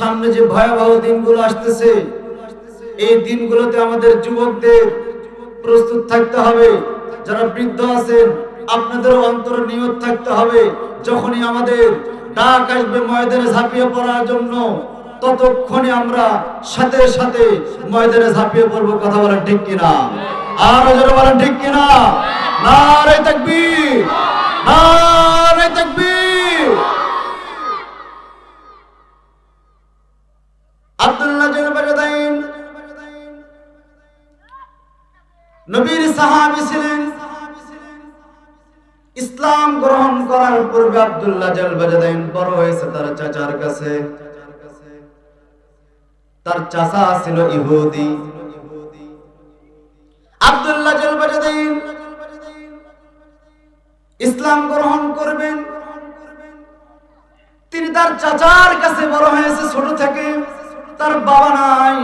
সামনে যে ভয়াবহ দিনগুলো আসতেছে, এই দিনগুলোতে আমাদের যুবকদের প্রস্তুত থাকতে হবে। যারা বৃদ্ধ আছেন আপনাদের অন্তর নিয়ত থাকতে হবে। যখনই আমাদের ডাক আসবে ময়দানে ঝাঁপিয়ে পড়ার জন্য, ততক্ষণে আমরা সাথে সাথে ময়দানে ঝাঁপিয়ে পড়ব, কথা বলেন ঠিক কিনা? আর জোরে বলেন ঠিক কিনা? নারে তাকবীর নারে তাকবীর। ইসলাম গ্রহণ করার পূর্বে আব্দুল্লাহ জলবাজাদাইন বড় হয়েছে তার চাচার কাছে। তার চাচা ছিল ইহুদি। আব্দুল্লাহ জলবাজাদাইন ইসলাম গ্রহণ করবেন। তিনি তার চাচার কাছে বড় হয়েছে ছোট থেকে। তার বাবা নাই।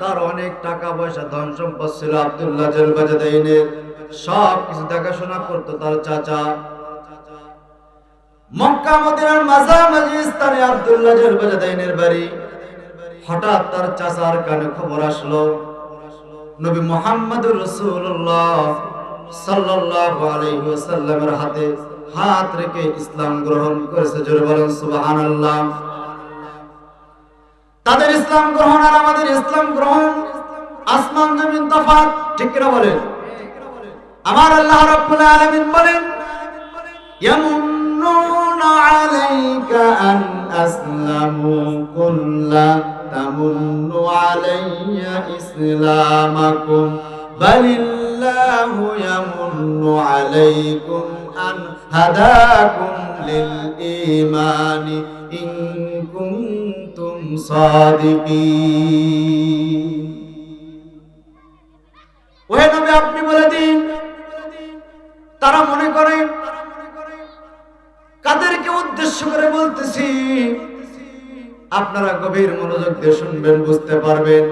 তার অনেক টাকা পয়সা, ধন সম্পদ ছিল আব্দুল্লাহ জলবাজাদাইনের সব কিছু দেখাশোনা করতো তার চাচা। মক্কা, মদিনার জলবাজাদাইনের বাড়ি। হঠাৎ তার চাচার কানে খবর আসলো, নবী মোহাম্মদুর রাসূলুল্লাহ সাল্লাল্লাহু হাতে হাত রেখে ইসলাম গ্রহণ করেছে। জোরে বলেন, সুবহানাল্লাহ। তাদের ইসলাম গ্রহণ আর আমাদের ইসলাম গ্রহণ আসমান জমিন তফাৎ, ঠিক কিনা বলেন? আমার আল্লাহ রাব্বুল আলামিন বলেন, ইয়ামুন্নুনা আলাইকা আন আসলামু কুল্লা তামুন্নু আলাইয়া ইসলামাকুম, বালিল্লাহু ইয়ামুন্নু আলাইকুম আন হাদাকুম লিল ঈমানি ইন কুনতুম আপনি বলে দিন, তারা মনে করে, কাদেরকে উদ্দেশ্য করে বলতেছি, আপনারা গভীর মনোযোগ দিয়ে শুনবেন, বুঝতে পারবেন।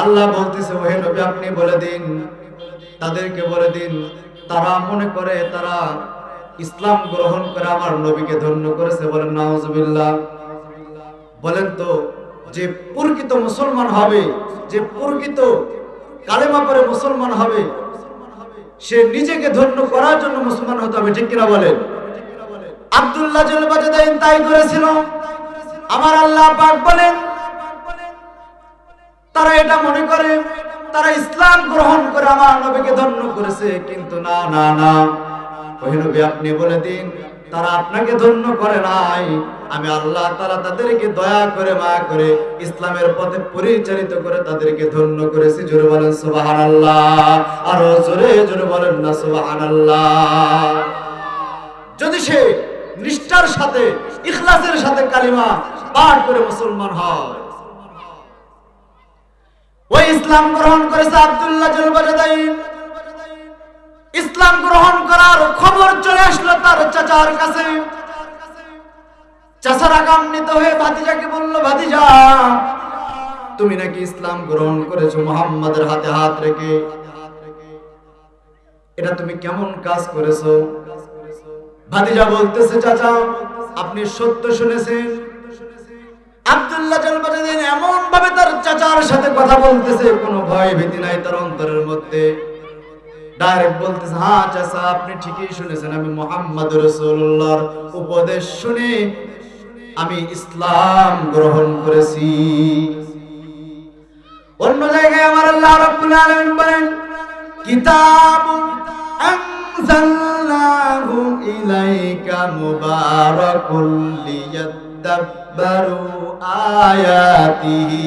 আল্লাহ বলতেছে, ওহে নবী, আপনি বলে দিন, তাদেরকে বলে দিন, তারা মনে করে, তারা ইসলাম গ্রহণ করে আমার নবীকে ধন্য করেছে বলেন নাউজুবিল্লাহ। বলেন তো, যে প্রকৃত মুসলমান হবে, যে প্রকৃত কালেমা পরে মুসলমান হবে, সে নিজেকে ধন্য করার জন্য মুসলমান হতে হবে, ঠিক কিনা বলেন? আব্দুল্লাহ জলবাজাদাইন তাই করেছিল। আমার আল্লাহ পাক বলেন, তারা এটা মনে করে, তারা ইসলাম গ্রহণ করে আমার নবীকে ধন্য করেছে, কিন্তু না না না। ওই নবী, আপনি বলে দিন তারা আপনাকে ধন্য করে নাই। আমি আল্লাহ তারা তাদেরকে দয়া করে, মায়া করে ইসলামের পথে পরিচালিত করে তাদেরকে ধন্য করেছি। জোরে বলেন সুবাহান আল্লাহ আরও জোরে জোরে বলেন না সুবাহান আল্লাহ যদি সে নিষ্ঠার সাথে, ইখলাসের সাথে কালিমা পাঠ করে মুসলমান হয়। ওই ইসলাম গ্রহণ করেছে আব্দুল্লাহ জলবাজাদাইন। ইসলাম গ্রহণ করার খবর চলে আসলো তার চাচার কাছে। চাচার আগান্বিত হয়ে ভাতিজাকে বলল, ভাতিজা, তুমি নাকি ইসলাম গ্রহণ করেছ মোহাম্মদের হাতে হাত রেখে? এটা তুমি কেমন কাজ করেছ? ভাতিজা বলতেছে, চাচা, আপনি সত্য শুনেছেন। আব্দুল্লাহ জলবাজাদিন এমন ভাবে তার চাচার সাথে কথা বলতেছে, কোনো ভয় ভীতি নাই তার অন্তরের মধ্যে। ডাইরেক্ট বলতেছে হ্যাঁ চাচা, আপনি ঠিকই শুনেছেন, আমি মোহাম্মদ রসুল্লাহর উপদেশ শুনে আমি ইসলাম গ্রহণ করেছি। অন্য জায়গায় আমার আল্লাহ রাব্বুল আলামিন বলেন, কিতাবুন আনজালনাহু ইলাইকা মুবারাকুল লিয়াদাব্বারু আয়াতিহি।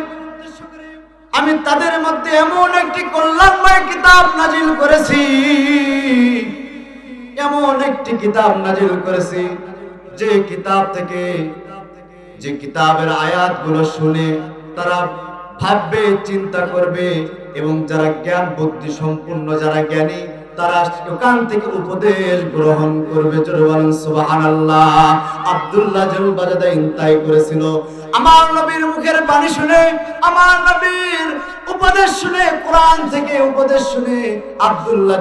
আমি তাদের মধ্যে এমন একটি কল্যাণময় কিতাব নাজিল করেছি। এমন একটি কিতাব নাজিল করেছি, যে কিতাব থেকে যে কিতাবের আয়াতগুলো শুনে তারা ভাববে, চিন্তা করবে এবং যারা জ্ঞান বুদ্ধি সম্পূর্ণ, যারা জ্ঞানী তারা ওখান থেকে উপদেশ গ্রহণ করবে তাই করেছিল। আমার নবীর মুখের বাণী শুনে, আমার নবীর উপদেশ শুনে, কোরআন থেকে উপদেশ শুনে আব্দুল্লাহ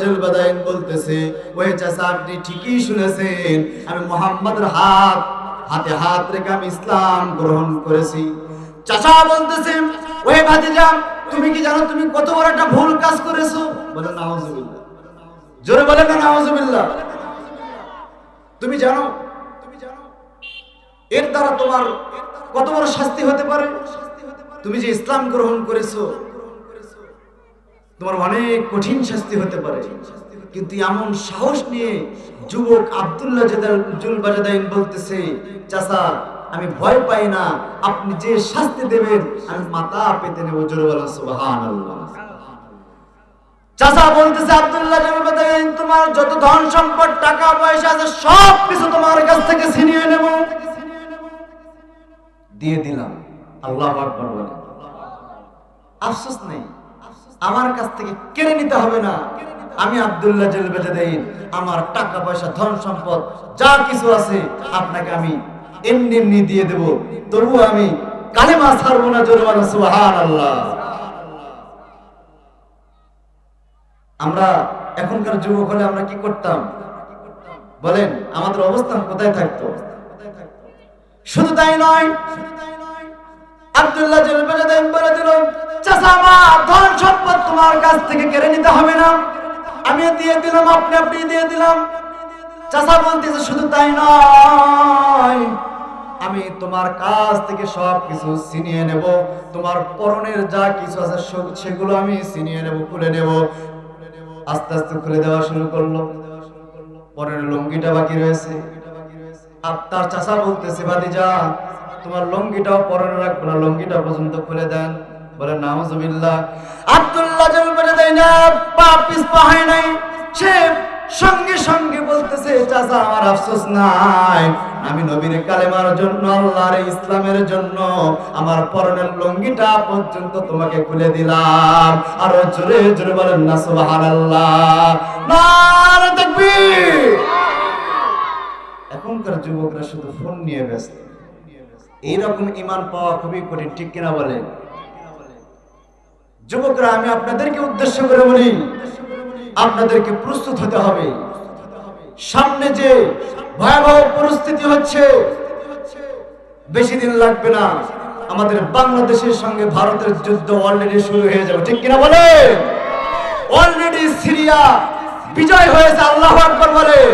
বলতেছে, ওই চাচা, আপনি ঠিকই শুনেছেন। আমি মোহাম্মদের হাত, হাতে হাত রেখে আমি ইসলাম গ্রহণ করেছি। চাচা বলতেছে, ওই ভাতিজা, তুমি কি জানো তুমি কত বড় একটা ভুল কাজ করেছ? বলে, নাউজুবিল্লাহ। জোরে বলে না, নাউজুবিল্লাহ। তুমি জানো, এর দ্বারা তোমার কত বড় শাস্তি হতে পারে? তুমি যে ইসলাম গ্রহণ করেছ, তোমার অনেক কঠিন শাস্তি হতে পারে। কিন্তু এমন সাহস নিয়ে যুবক আব্দুল্লাহ জুল বাজাদাইন বলতেছে, চাচা, আমি ভয় পাই না, আপনি যে শাস্তি দেবেন, আমি মাথা পেতে নেব জোরে বলেন, সুবহানাল্লাহ। চাচা বলতেছে আব্দুল্লাহ তোমার যত ধন সম্পদ, টাকা, পয়সা আছে, সব কিছু তোমার কাছ থেকে ছিনিয়ে নেব। দিয়ে দিলাম। আল্লাহ আকবার বলেন আফসোস নেই। আমার কাছ থেকে কেড়ে নিতে হবে না। আমি আব্দুল্লাহ দেই আমার টাকা, পয়সা, ধন সম্পদ, যা কিছু আছে আপনাকে আমি এমনি এমনি দিয়ে দেব। তবু আমি কালেমা ছাড়বো না জোরমানা সুহান আল্লাহ আমরা এখনকার যুবক হলে আমরা কি করতাম? বলেন, আমাদের অবস্থান কোথায় থাকতো? শুধু তাই নয়, আব্দুল্লাহ বলে দিল তোমার নিতে হবে না। দিয়ে দিলাম দিয়ে দিলাম। শুধু তাই নয়, আমি তোমার কাছ থেকে সব কিছু ছিনিয়ে নেব। তোমার পরনের যা কিছু আছে সেগুলো আমি ছিনিয়ে নেব খুলে নেব। আস্তে আস্তে খুলে দেওয়া শুরু করল। পরের লুঙ্গিটা বাকি রয়েছে। আপনার চাচা বলতেছে, ভাতিজা, তোমার লঙ্গিটাও পরের রাখব না, লঙ্গিটা পর্যন্ত খুলে দেন। বলে, নাউজুবিল্লাহ। আব্দুল্লাহ জল বলে দেয় না, পা পিস পা নাই। সে সঙ্গে সঙ্গে বলতেছে চাচা, আমার আফসোস নাই। আমি নবীর কালেমার জন্য, আল্লাহর ইসলামের জন্য, আমার পরনের লঙ্গিটা পর্যন্ত তোমাকে খুলে দিলাম। আর জোরে জোরে বলেন, না, সুবহানাল্লাহ। তাকবীর। এখনকার যুবকরা শুধু ফোন নিয়ে ব্যস্ত। এইরকম ইমান পাওয়া খুবই কঠিন, ঠিক কিনা বলেন? যুবকরা, আমি আপনাদেরকে উদ্দেশ্য করে বলি আপনাদেরকে প্রস্তুত হতে হবে। সামনে যে ভয়াবহ পরিস্থিতি হচ্ছে, বেশি দিন লাগবে না। আমাদের বাংলাদেশের সঙ্গে ভারতের যুদ্ধ অলরেডি শুরু হয়ে যাবে। ঠিক কিনা বলে? অলরেডি সিরিয়া বিজয় হয়েছে, আল্লাহ আকবর বলেন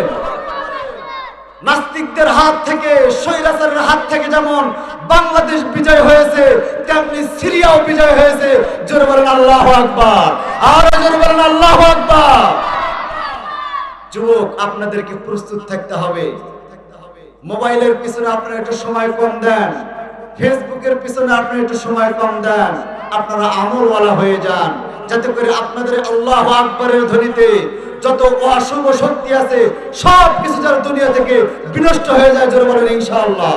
নাস্তিকদের হাত থেকে, স্বৈরাচারের হাত থেকে যেমন বাংলাদেশ বিজয় হয়েছে, তেমনি সিরিয়াও বিজয় হয়েছে। জোরে বলেন আল্লাহ আকবার। আরও জোরে বলেন আল্লাহ আকবার। যুবক, আপনাদেরকে প্রস্তুত থাকতে হবে। মোবাইলের পিছনে আপনারা একটু সময় কম দেন। ফেসবুকের পিছনে আপনারা একটু সময় কম দেন। আপনারা আমলওয়ালা হয়ে যান। যাতে করে আপনাদের আল্লাহ আকবরের ধ্বনিতে যত অশুভ শক্তি আছে, সব কিছু যেন দুনিয়া থেকে বিনষ্ট হয়ে যায় জোরে বলেন ইনশাআল্লাহ।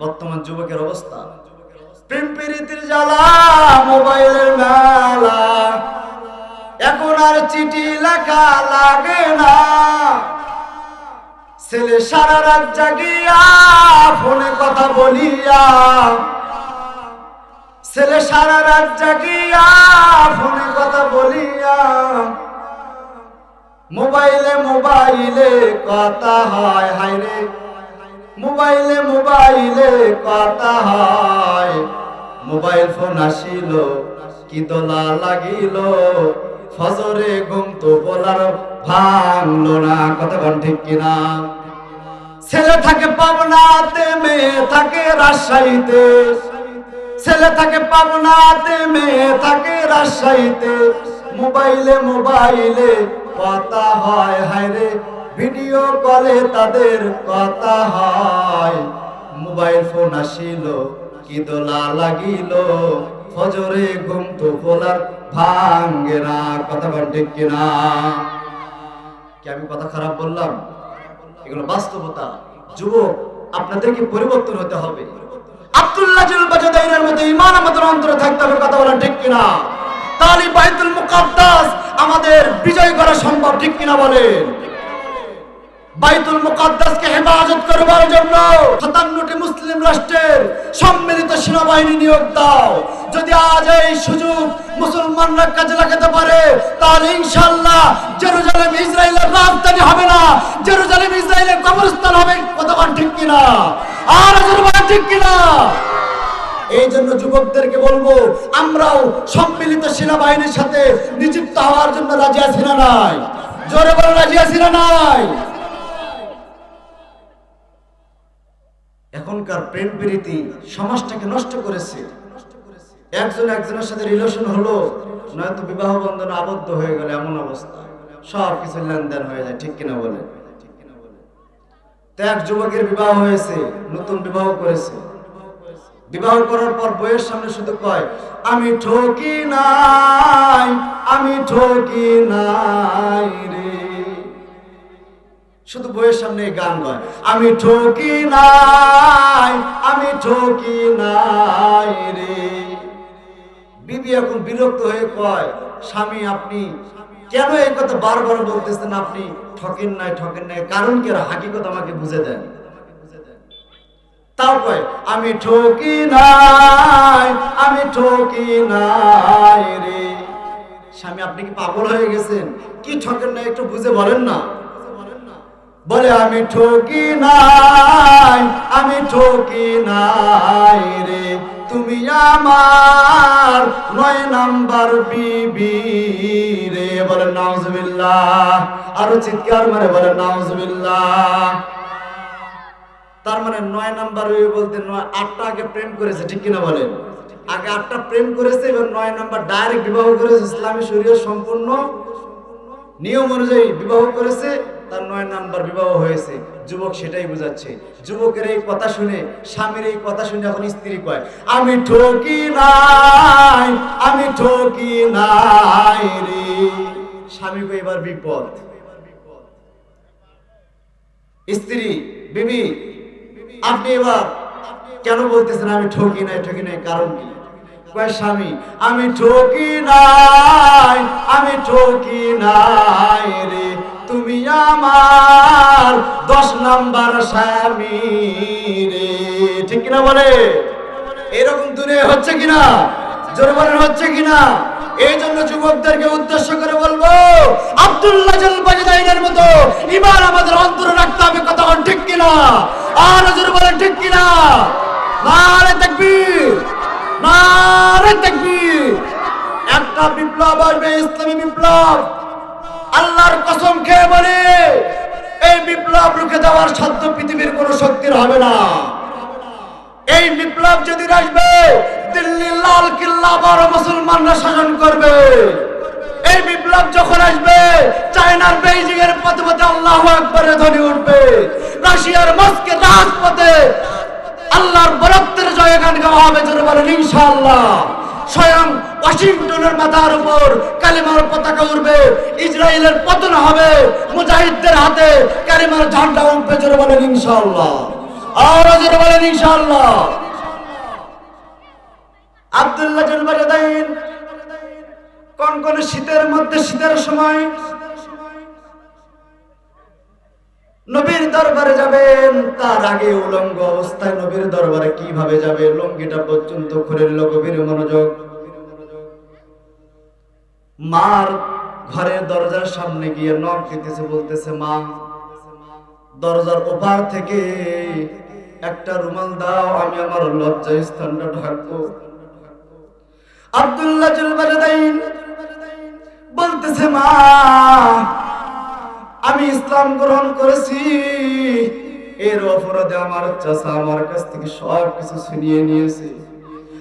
বর্তমান যুবকের অবস্থা। জ্বালা, মোবাইলের মেলা। এখন আর চিঠি লেখা লাগে না। ছেলে সারা রাত জাগিয়া ফোনে কথা বলিয়া। ছেলে সারা রাত জাগিয়া ফোনে কথা বলিয়া। মোবাইলে মোবাইলে কথা হয় হাইরে মোবাইলে মোবাইলে কথা হয়। মোবাইল ফোন আসিল, কি দোলা লাগিল। ফজরে ঘুম তো বলার ভাঙলো না কোন ঠিক কিনা? ছেলে থাকে পাবনাতে, মেয়ে থাকে রাজশাহীতে। ছেলে থাকে পাবনাতে, মেয়ে থাকে রাজশাহীতে। মোবাইলে মোবাইলে কথা হয় হায়রে ভিডিও কলে তাদের কথা হয়। মোবাইল ফোন আসিল কি দোলা লাগিল, ফজরে ঘুম তো বলার ভাঙ্গে না। কথা বল ঠিক কিনা? কি আমি কথা খারাপ বললাম? এগুলো বাস্তবতা। যুবক আপনাদেরকে পরিবর্তন হতে হবে? আব্দুল্লাহ মতো ইমান আমাদের অন্তরে থাকতে হবে, কথা বলেন ঠিক কিনা? তালি বাইতুল মুকাদ্দাস আমাদের বিজয় করা সম্ভব, ঠিক কিনা বলেন? বাইতুল মুকাদ্দাসকে হেফাজত করবার জন্য সাতান্নটি মুসলিম রাষ্ট্রের সম্মিলিত সেনাবাহিনী নিয়োগ দাও। যদি আজ এই সুযোগ মুসলমানরা কাজে লাগাতে পারে, তাহলে ইনশাআল্লাহ জেরুজালেম ইসরায়েলের রাজধানী হবে না। জেরুজালেম ইসরায়েলের কবরস্থান হবে কতক্ষণ ঠিক কিনা? আর ঠিক কিনা? এই জন্য যুবকদেরকে বলব, আমরাও সম্মিলিত সেনাবাহিনীর সাথে নিযুক্ত হওয়ার জন্য রাজি আছি না নাই? জোরে বলে, রাজি আছি না নাই? এখনকার প্রেম প্রীতি সমাজটাকে নষ্ট করেছে। একজন একজনের সাথে রিলেশন হলো, নয়তো বিবাহ বন্ধনে আবদ্ধ হয়ে গেল এমন অবস্থা। সব কিছু লেনদেন হয়ে যায়, ঠিক কিনা বলে তো এক যুবকের বিবাহ হয়েছে, নতুন বিবাহ করেছে। বিবাহ করার পর বইয়ের সামনে শুধু কয়, আমি ঠকি নাই, আমি ঠকি নাই রে। শুধু বইয়ের সামনে গান গায় আমি ঠকি নাই, আমি ঠকি নাই রে। বিবি এখন বিরক্ত হয়ে কয়, স্বামী, আপনি কেন এই কথা বারবার বলতেছেন? আপনি ঠকেন নাই ঠকেন নাই। কারণ কি আর হাকিকত আমাকে বুঝে দেন? কয়, আমি ঠকি নাই, আমি ঠকি নাই রে। স্বামী, আপনি কি পাগল হয়ে গেছেন? কি ঠকেন নাই একটু বুঝে বলেন না। বলে, আমি ঠকি নাই, আমি ঠকি নাই রে। তুমি আমার নয় নাম্বার বিবি রে। বলে নাউজুবিল্লাহ। আরও চিৎকার মারে বলে নাউজুবিল্লাহ। তার মানে নয় নাম্বার বিবি বলতে নয়, আটটা আগে প্রেম করেছে, ঠিক কিনা বলেন? আগে আটটা প্রেম করেছে, এবার নয় নাম্বার ডাইরেক্ট বিবাহ করেছে, ইসলামী শরীয় সম্পূর্ণ নিয়ম অনুযায়ী বিবাহ করেছে, তার নয় নাম্বার বিবাহ হয়েছে। যুবক সেটাই বুঝাচ্ছে। যুবকের এই কথা শুনে, স্বামীর এই কথা শুনে এখন স্ত্রী কয়, আমি ঠকি নাই, আমি ঠকি নাই রে। স্বামী কয়, এবার বিপদ। স্ত্রী, বিবি আপনি এবার কেন বলতেছেন আমি ঠকি নাই ঠকি নাই? কারণ কি? স্বামী, আমি ঠকি নাই, আমি ঠকি নাই রে। তুমি আমার দশ নাম্বার স্বামী রে। ঠিক কিনা বলে? এরকম দূরে হচ্ছে কিনা? জোর বলেন, হচ্ছে কিনা? এই জন্য যুবকদেরকে উদ্দেশ্য করে বলব আব্দুল্লাহ জাল বাজদাইনের মতো ইমান আমাদের অন্তরে রাখতে হবে কতক্ষণ ঠিক কিনা আর জোর বলেন ঠিক কিনা নারে তাকবীর নারে তাকবীর একটা বিপ্লব আসবে, ইসলামী বিপ্লব। আল্লাহর কসম খেয়ে বলে, এই বিপ্লব রুখে দেওয়ার সাধ্য পৃথিবীর কোনো শক্তির হবে না। এই বিপ্লব যদি আসবে দিল্লি লাল কিল্লা বড় মুসলমানরা শাসন করবে। এই বিপ্লব যখন আসবে, চায়নার বেইজিং এর পথে পথে আল্লাহ একবারে ধ্বনি উঠবে। রাশিয়ার মস্কে রাজপথে আল্লাহর বরত্বের জয়গান গাওয়া হবে, জোরে বলেন, ইনশাআল্লাহ। স্বয়ং ওয়াশিংটনের মাথার উপর কালিমার পতাকা উঠবে ইসরায়েলের পতন হবে মুজাহিদদের হাতে। কালিমার ঝান্ডা উঠবে জোরে বলেন ইনশাল্লাহ আরও জোরে বলেন ইনশাআল্লাহ। বলে দেন কোন কোন শীতের মধ্যে শীতের সময় নবীর দরবারে যাবেন, তার আগে উলঙ্গ অবস্থায় নবীর দরবারে কীভাবে যাবে লঙ্গিটা পর্যন্ত খুলে নিল গভীর মনোযোগ। মার ঘরের দরজার সামনে গিয়ে নখ দিতেছে, বলতেছে, মা, দরজার ওপার থেকে একটা রুমাল দাও, আমি আমার লজ্জা স্থানটা ঢাকবো। আব্দুল্লাহ বলতেছে, মা আমি ইসলাম গ্রহণ করেছি। এর অপরাধে আমার চাচা আমার কাছ থেকে সব কিছু ছিনিয়ে নিয়েছে।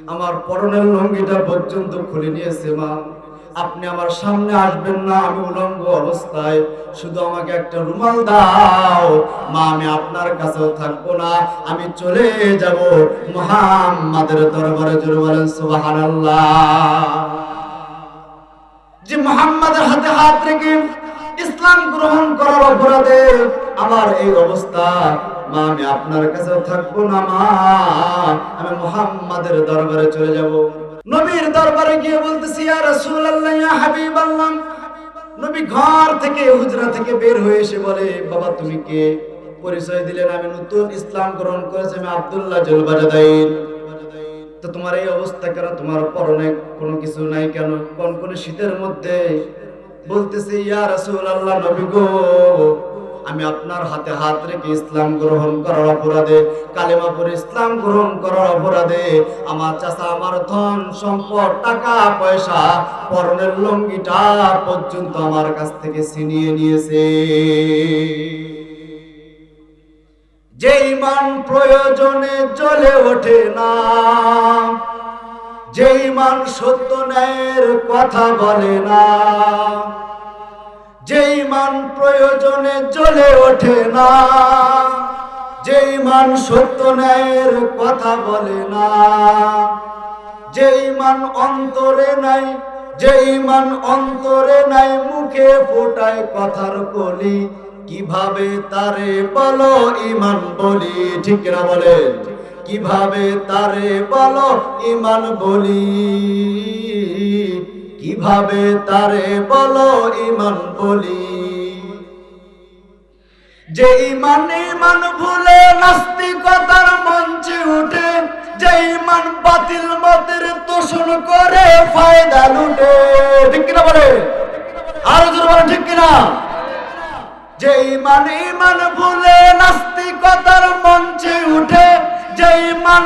আমার পরনের লঙ্গিটা পর্যন্ত খুলে নিয়েছে মা। আপনি আমার সামনে আসবেন না, আমি উলঙ্গ অবস্থায়। শুধু আমাকে একটা রুমাল দাও। মা, আমি আপনার কাছেও থাকব না, আমি চলে যাব মুহাম্মাদের দরবারে। জোরে বলেন, সুবহানাল্লাহ। যে মোহাম্মদের হাতে হাত রেখে ইসলাম গ্রহণ করার অপরাধে আমার এই অবস্থা, মা, আমি আপনার কাছে থাকব না, মা। আমি মুহাম্মাদের দরবারে চলে যাব। নবীর দরবারে গিয়ে বলতেছি, ইয়া রাসূলুল্লাহ, ইয়া হাবিবাল্লাহ। নবী ঘর থেকে, হুজরা থেকে বের হয়ে এসে বলে, বাবা, তুমি কে? পরিচয় দিলেন আমি নতুন ইসলাম গ্রহণ করেছি, আমি আব্দুল্লাহ জলবাজাদাইন। তো তোমার এই অবস্থা কেন? তোমার পরনে কোনো কিছু নাই কেন? কোন কোন শীতের মধ্যে বলতেছে, ইয়া রাসূলুল্লাহ নবী গো, আমি আপনার হাতে হাত রেখে ইসলাম গ্রহণ করার অপরাধে, কালেমা পড়ে ইসলাম গ্রহণ করার অপরাধে, আমার চাচা, আমার ধন সম্পদ, টাকা, পয়সা, পরনের লঙ্গিটা পর্যন্ত আমার কাছ থেকে ছিনিয়ে নিয়েছে। যে ইমান প্রয়োজনে জ্বলে ওঠে না। যে ইমান সত্য ন্যায়ের কথা বলে না যে ইমান প্রয়োজনে জ্বলে ওঠে না যে ইমান সত্য ন্যায়ের কথা বলে না যে ইমান অন্তরে নাই যে ইমান অন্তরে নাই মুখে ফোটায় কথার কলি, কীভাবে তারে বলো ইমান বলি, ঠিক না বলে কীভাবে তারে বলো? ইমান বলি। কীভাবে তারে বলো? ইমান বলি। যে ইমান ইমান ভুলে নাস্তিকতার মঞ্চে উঠে, যে ইমান বাতিল মতের তোষণ করে ফায়দা লুটে। ঠিক কিনা বলে? আর জোরে বলে ঠিক কিনা? যে ইমান ইমান ভুলে নাস্তিকতার মঞ্চে উঠে যে ইমান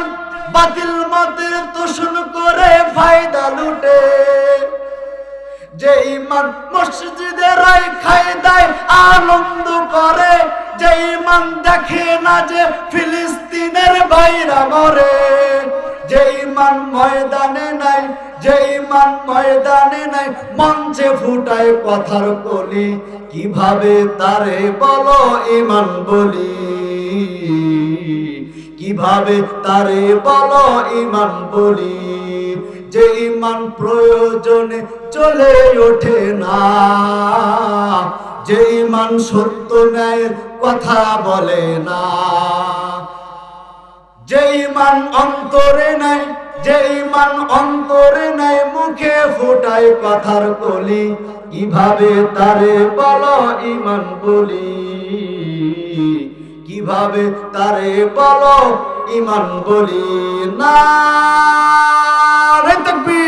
বাতিল মতের তোষণ করে ফায়দা লুটে। যে ইমান মসজিদে রাই খাই দেয় আনন্দ করে। যে ইমান দেখে না যে ফিলিস্তিনের বাইরা মরে। যে ইমান ময়দানে নাই যে ইমান ময়দানে নাই, মঞ্চে ফুটায় কথার কলি। কীভাবে তারে বলো ইমান বলি? কীভাবে তারে বলো ইমান বলি? যে ইমান প্রয়োজনে চলে ওঠে না। যে ইমান সত্য ন্যায়ের কথা বলে না। যে ইমান অন্তরে নাই যে ইমান অন্তরে নাই মুখে ফোটায় কথার কলি। কীভাবে তারে বলো ইমান বলি? কীভাবে তারে বলো ইমান বলি না। রে তাকবীর।